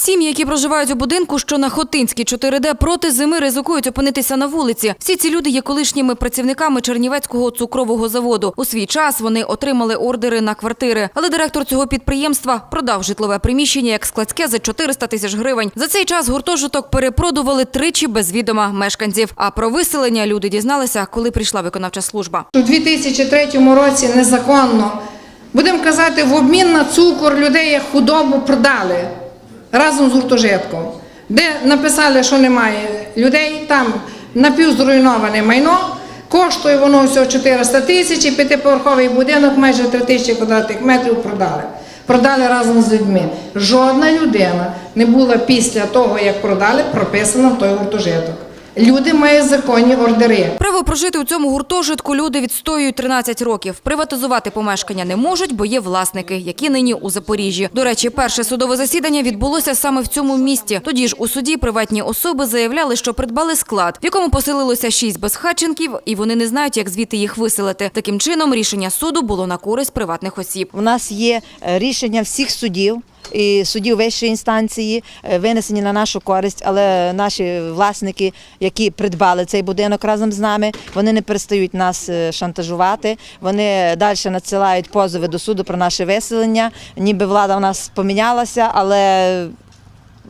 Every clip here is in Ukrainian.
Сім'ї, які проживають у будинку, що на Хотинській 4D, проти зими ризикують опинитися на вулиці. Всі ці люди є колишніми працівниками Чернівецького цукрового заводу. У свій час вони отримали ордери на квартири. Але директор цього підприємства продав житлове приміщення як складське за 400 тисяч гривень. За цей час гуртожиток перепродували тричі без відома мешканців. А про виселення люди дізналися, коли прийшла виконавча служба. У 2003 році незаконно, будемо казати, в обмін на цукор людей худобу продали разом з гуртожитком, де написали, що немає людей, там напівзруйноване майно, коштує воно всього 400 тисяч, і п'ятиповерховий будинок майже 3 тисячі квадратних метрів продали. Продали разом з людьми. Жодна людина не була після того, як продали, прописана в той гуртожиток. Люди мають законні ордери. Право прожити у цьому гуртожитку люди відстоюють 13 років. Приватизувати помешкання не можуть, бо є власники, які нині у Запоріжжі. До речі, перше судове засідання відбулося саме в цьому місті. Тоді ж у суді приватні особи заявляли, що придбали склад, в якому поселилося шість безхатченків, і вони не знають, як звідти їх виселити. Таким чином, рішення суду було на користь приватних осіб. У нас є е, рішення всіх судів. І судів вищої інстанції е, винесені на нашу користь, але наші власники, які придбали цей будинок разом з нами, вони не перестають нас е, шантажувати. Вони далі надсилають позови до суду про наше виселення. Ніби влада в нас помінялася, але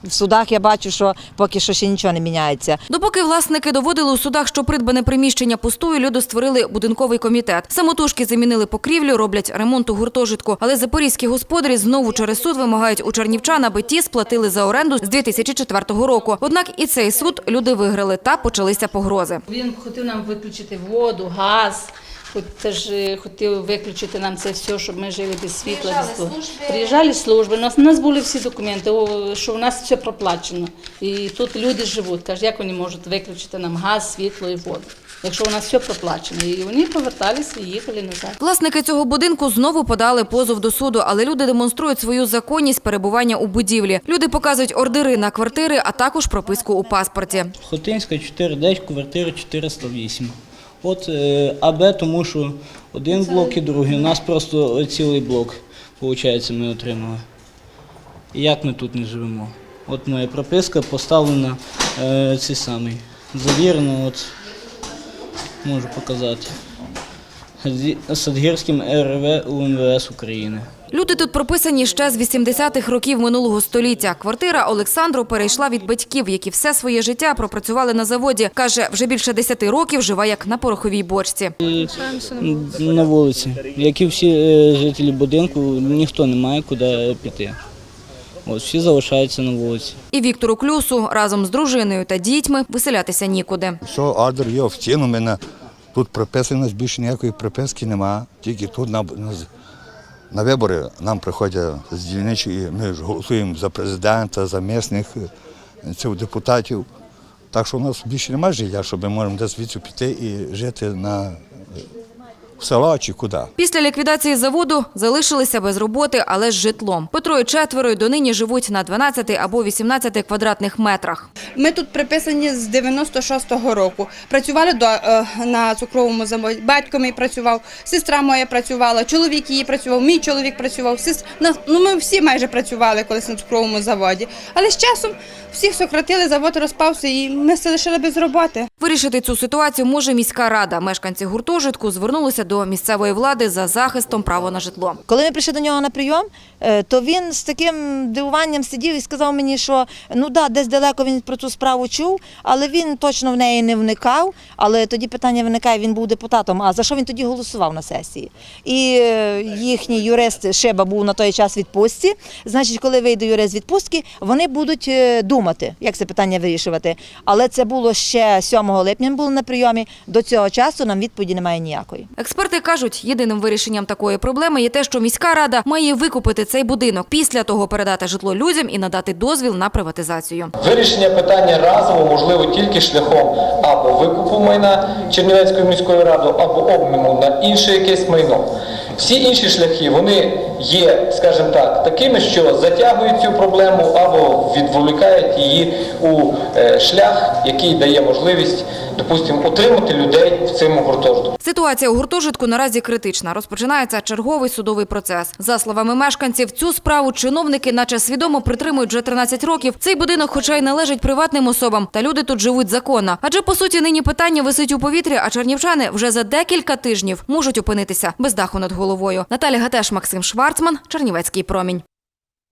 в судах я бачу, що поки що ще нічого не міняється. Допоки власники доводили у судах, що придбане приміщення пустує, люди створили будинковий комітет. Самотужки замінили покрівлю, роблять ремонт у гуртожитку. Але запорізькі господарі знову через суд вимагають у чернівчан, аби ті сплатили за оренду з 2004 року. Однак і цей суд люди виграли та почалися погрози. Він хотів нам виключити воду, газ, хоч теж е, хотів виключити нам це все, щоб ми жили без світла. без того. Приїжджали служби. У нас, у нас були всі документи, що у нас все проплачено. І тут люди живуть. Кажуть, як вони можуть виключити нам газ, світло і воду, якщо у нас все проплачено. І вони поверталися і їхали назад. Власники цього будинку знову подали позов до суду, але люди демонструють свою законність перебування у будівлі. Люди показують ордери на квартири, а також прописку у паспорті. Хотинська 4D, квартира 408. От е, АБ, тому що один блок і другий. У нас просто цілий блок, виходить, ми отримали. І як ми тут не живемо? От моя прописка поставлена е, цей самий. Завірено, от можу показати. Садгірським РВ УМВС України. Люди тут прописані ще з 80-х років минулого століття. Квартира Олександру перейшла від батьків, які все своє життя пропрацювали на заводі. Каже, вже більше 10 років живе як на пороховій бочці. На вулиці. Як і всі е, жителі будинку, ніхто не має куди піти. От, всі залишаються на вулиці. І Віктору Клюсу разом з дружиною та дітьми виселятися нікуди. Все, ордер є офіційно, в мене тут приписано, у нас більше ніякої приписки немає. Тільки тут на, на, на вибори нам приходять з дільничої, ми ж голосуємо за президента, за місних е, цих депутатів. Так що у нас більше немає життя, що ми можемо десь звідси піти і жити на в село чи куди. Після ліквідації заводу залишилися без роботи, але з житлом. Петро і четверо донині живуть на 12 або 18 квадратних метрах. Ми тут приписані з 96-го року. Працювали до, е, на цукровому заводі. Батько мій працював, сестра моя працювала, чоловік її працював, мій чоловік працював. Сес... Ну, ми всі майже працювали колись на цукровому заводі. Але з часом всіх сократили, завод розпався і ми все лишили без роботи. Вирішити цю ситуацію може міська рада. Мешканці гуртожитку звернулися до місцевої влади за захистом права на житло. Коли ми прийшли до нього на прийом, е, то він з таким дивуванням сидів і сказав мені, що ну да, десь далеко він про цю справу чув, але він точно в неї не вникав. Але тоді питання виникає, він був депутатом. А за що він тоді голосував на сесії? І е, їхній юрист Шиба був на той час відпустці. Значить, коли вийде юрист відпустки, вони будуть е, думати, як це питання вирішувати. Але це було ще 7 липня. Ми були на прийомі. До цього часу нам відповіді немає ніякої. Експерти кажуть, єдиним вирішенням такої проблеми є те, що міська рада має викупити цей будинок, після того передати житло людям і надати дозвіл на приватизацію. Вирішення питання разово можливо тільки шляхом або викупу майна Чернівецькою міською радою, або обміну на інше якесь майно. Всі інші шляхи вони є, скажімо так, такими, що затягують цю проблему або відволікають її у е, шлях, який дає можливість, допустимо, утримати людей в цьому гуртожитку. Ситуація у гуртожитку наразі критична. Розпочинається черговий судовий процес. За словами мешканців, цю справу чиновники, наче свідомо притримують вже 13 років. Цей будинок, хоча й належить приватним особам, та люди тут живуть законно. Адже по суті нині питання висить у повітрі, а чернівчани вже за декілька тижнів можуть опинитися без даху над головою. Наталя Гатеш, Максим Шварцман, Чернівецький промінь.